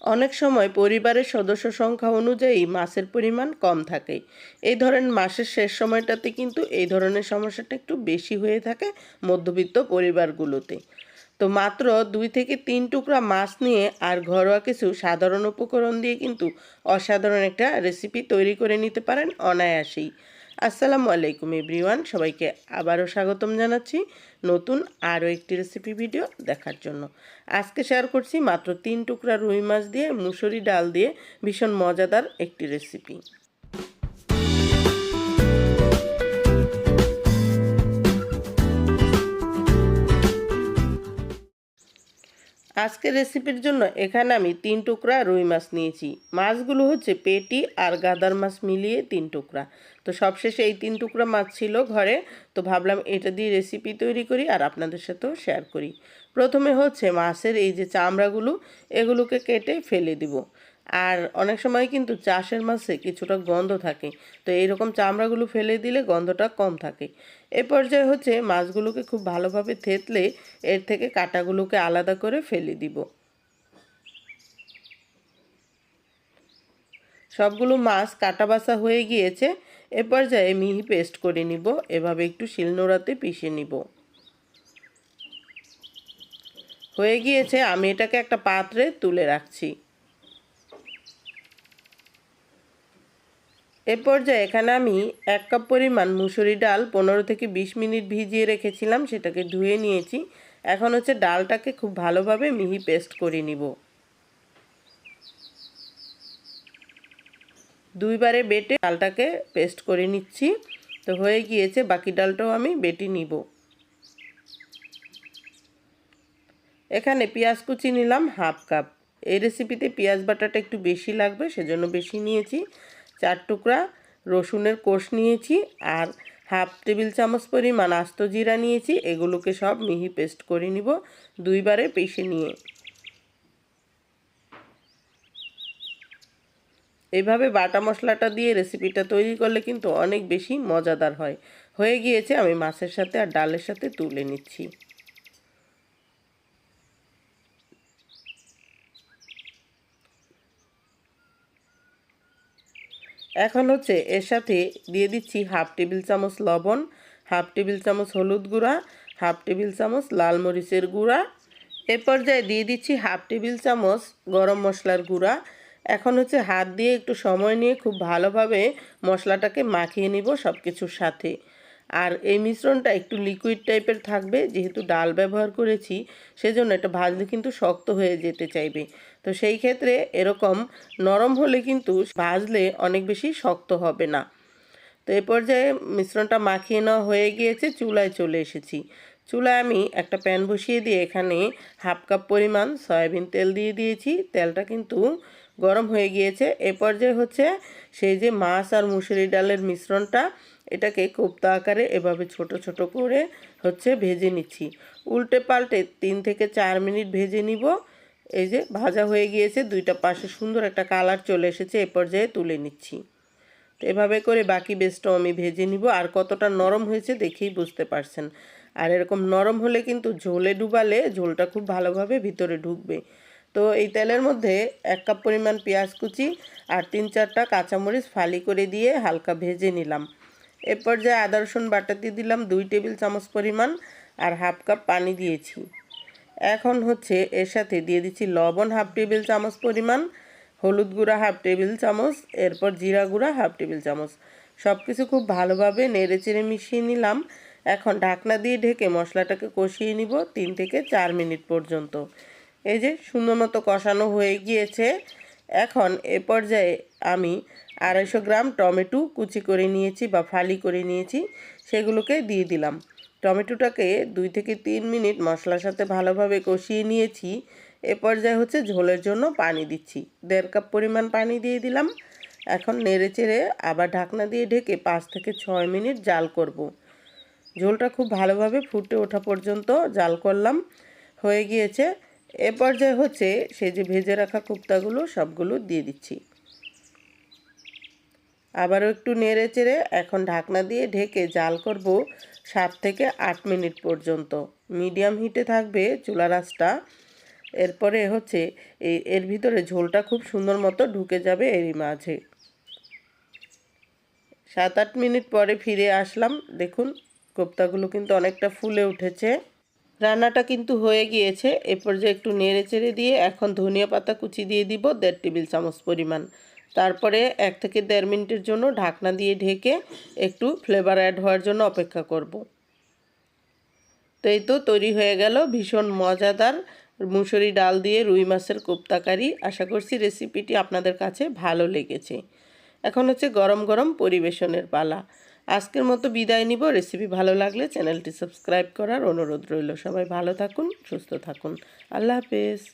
অনেক সময় পরিবারের সদস্য সংখ্যা অনুযায়ী মাছের পরিমাণ কম থাকে। এই ধরেন মাসের শেষ সময়টাতে কিন্তু এই ধরনের সমস্যাটা একটু বেশি হয়ে থাকে মধ্যবিত্ত পরিবারগুলোতে। তো মাত্র দুই থেকে তিন টুকরা মাছ নিয়ে আর ঘরোয়া কিছু সাধারণ উপকরণ দিয়ে কিন্তু অসাধারণ একটা রেসিপি তৈরি করে নিতে পারেন অনায়াসেই। আসসালামু আলাইকুম এভরিওয়ান, সবাইকে আবারও স্বাগতম জানাচ্ছি নতুন আরও একটি রেসিপি ভিডিও দেখার জন্য। আজকে শেয়ার করছি মাত্র তিন টুকরা রুই মাছ দিয়ে, মুসুরি ডাল দিয়ে ভীষণ মজাদার একটি রেসিপি আজকের রেসিপির জন্য এখানে আমি তিন টুকরা রুই মাছ নিয়েছি। মাছগুলো হচ্ছে পেটি আর গাদার মাছ মিলিয়ে তিন টুকরা। তো সবশেষে এই তিন টুকরা মাছ ছিল ঘরে, তো ভাবলাম এটা দিয়ে রেসিপি তৈরি করি আর আপনাদের সাথেও শেয়ার করি। প্রথমে হচ্ছে মাছের এই যে চামড়াগুলো, এগুলোকে কেটে ফেলে দিব। আর অনেক সময় কিন্তু চাষের মাছে কিছুটা গন্ধ থাকে। তো এইরকম চামড়াগুলো ফেলে দিলে গন্ধটা কম থাকে। এ পর্যায়ে হচ্ছে মাছগুলোকে খুব ভালোভাবে থেতলে এর থেকে কাটাগুলোকে আলাদা করে ফেলে দিব। সবগুলো মাছ কাটা বাছা হয়ে গিয়েছে। এ পর্যায়ে মিহি পেস্ট করে নিব। এভাবে একটু শিলনোড়াতে পিষে নিব। হয়ে গিয়েছে, আমি এটাকে একটা পাত্রে তুলে রাখছি। এ পর্যায়ে এখানে আমি এক কাপ পরিমাণ মুসুরি ডাল পনেরো থেকে বিশ মিনিট ভিজিয়ে রেখেছিলাম, সেটাকে ধুয়ে নিয়েছি। এখন হচ্ছে ডালটাকে খুব ভালোভাবে মিহি পেস্ট করে নিব। দুইবারে বেটে ডালটাকে পেস্ট করে নিচ্ছি, তো হয়ে গিয়েছে, বাকি ডালটাও আমি বেটে নিব। এখানে পেঁয়াজ কুচি নিলাম হাফ কাপ। এই রেসিপিতে পেঁয়াজ বাটাটা একটু বেশি লাগবে, সেজন্য বেশি নিয়েছি। চার টুকরা রসুনের কোষ নিয়েছি আর হাফ টেবিল চামচ পরিমাণ আস্ত জিরা নিয়েছি, এগুলোকে সব মিহি পেস্ট করে নিব দুইবারে পেশে নিয়ে। এভাবে বাটা মশলাটা দিয়ে রেসিপিটা তৈরি করলে কিন্তু অনেক বেশি মজাদার হয়। হয়ে গিয়েছে আমি মাছের সাথে আর ডালের সাথে তুলে নিচ্ছি। এখন হচ্ছে এর সাথে দিয়ে দিচ্ছি হাফ টেবিল চামচ লবণ, হাফ টেবিল চামচ হলুদ গুঁড়া, হাফ টেবিল চামচ লাল মরিচের গুঁড়া। এ পর্যায়ে দিয়ে দিচ্ছি হাফ টেবিল চামচ গরম মশলার গুঁড়া। এখন হচ্ছে হাত দিয়ে একটু সময় নিয়ে খুব ভালোভাবে মশলাটাকে মাখিয়ে নিব সব কিছুর সাথে। আর এই মিশ্রণটা একটু লিকুইড টাইপের থাকবে, যেহেতু ডাল ব্যবহার করেছি, সেজন্য এটা ভাজলে কিন্তু শক্ত হয়ে যেতে চাইবে। তো সেই ক্ষেত্রে এরকম নরম হলে কিন্তু ভাজলে অনেক বেশি শক্ত হবে না। তো এ পর্যায়ে মিশ্রণটা মাখিয়ে নেওয়া হয়ে গিয়েছে, চুলায় চলে এসেছি। চুলায় আমি একটা প্যান বসিয়ে দিয়ে এখানে হাফ কাপ পরিমাণ সয়াবিন তেল দিয়ে দিয়েছি। তেলটা কিন্তু গরম হয়ে গিয়েছে। এ পর্যায়ে হচ্ছে সেই যে মাছ আর মুসুরি ডালের মিশ্রণটা এটাকে কোপ্তা আকারে এভাবে ছোট ছোট করে হচ্ছে ভেজে নিচ্ছি। উল্টে পাল্টে তিন থেকে চার মিনিট ভেজে নিব। এই যে ভাজা হয়ে গিয়েছে, দুইটা পাশে সুন্দর একটা কালার চলে এসেছে, এ পর্যায়ে তুলে নিচ্ছি। তো এভাবে করে বাকি বেসটাও আমি ভেজে নিব। আর কতটা নরম হয়েছে দেখেই বুঝতে পারছেন। আর এরকম নরম হলে কিন্তু ঝোলে ডুবালে ঝোলটা খুব ভালোভাবে ভিতরে ঢুকবে। তো এই তেলের মধ্যে এক কাপ পরিমাণ পেঁয়াজ কুচি আর তিন চারটা কাঁচামরিচ ফালি করে দিয়ে হালকা ভেজে নিলাম। এ পর্যায়ে আদা, রসুন দিয়ে দিলাম, দুই টেবিল চামচ পরিমাণ, আর হাফ কাপ পানি দিয়েছি। এখন হচ্ছে এর সাথে দিয়ে দিচ্ছি লবণ, হাফ টেবিল চামচ পরিমাণ, হলুদ গুঁড়া, হাফ টেবিল চামচ, এরপর জিরা গুঁড়া, হাফ টেবিল চামচ। সব কিছু খুব ভালোভাবে নেড়ে চেড়ে মিশিয়ে নিলাম। এখন ঢাকনা দিয়ে ঢেকে মশলাটাকে কষিয়ে নিব তিন থেকে চার মিনিট পর্যন্ত। এই যে সুন্দর মতো কষানো হয়ে গিয়েছে। এখন এ পর্যায়ে আমি আড়াইশো গ্রাম টমেটো কুচি করে নিয়েছি বা ফালি করে নিয়েছি, সেগুলোকে দিয়ে দিলাম। টমেটোটাকে দুই থেকে তিন মিনিট মশলার সাথে ভালোভাবে কষিয়ে নিয়েছি। এ পর্যায়ে হচ্ছে ঝোলের জন্য পানি দিচ্ছি। দেড় কাপ পরিমাণ পানি দিয়ে দিলাম। এখন নেড়ে চেড়ে আবার ঢাকনা দিয়ে ঢেকে পাঁচ থেকে ছয় মিনিট জাল করব। ঝোলটা খুব ভালোভাবে ফুটে ওঠা পর্যন্ত জাল করলাম। হয়ে গিয়েছে। এ পর্যায়ে হচ্ছে সেই যে ভেজে রাখা কুপ্তাগুলো, সবগুলো দিয়ে দিচ্ছি। আবারও একটু নেড়ে চেড়ে এখন ঢাকনা দিয়ে ঢেকে জাল করব সাত থেকে আট মিনিট পর্যন্ত। মিডিয়াম হিটে থাকবে চুলা রাসটা এরপরে হচ্ছে এই এর ভিতরে ঝোলটা খুব সুন্দর মতো ঢুকে যাবে এরই মাঝে। সাত আট মিনিট পরে ফিরে আসলাম। দেখুন, কোপ্তাগুলো কিন্তু অনেকটা ফুলে উঠেছে। রান্নাটা কিন্তু হয়ে গিয়েছে। এরপর যে একটু নেড়ে চেড়ে দিয়ে এখন ধনিয়া পাতা কুচি দিয়ে দিব দেড় টেবিল চামচ পরিমাণ। তারপরে এক থেকে দেড় মিনিটের জন্য ঢাকনা দিয়ে ঢেকে একটু ফ্লেভার অ্যাড হওয়ার জন্য অপেক্ষা করব। তো এই তো তৈরি হয়ে গেল ভীষণ মজাদার মুসুরি ডাল দিয়ে রুই মাছের কোপ্তাকারি আশা করছি রেসিপিটি আপনাদের কাছে ভালো লেগেছে। এখন হচ্ছে গরম গরম পরিবেশনের পালা। আজকের মতো বিদায় নিব। রেসিপি ভালো লাগলে চ্যানেলটি সাবস্ক্রাইব করার অনুরোধ রইল। সবাই ভালো থাকুন, সুস্থ থাকুন। আল্লাহ হাফেজ।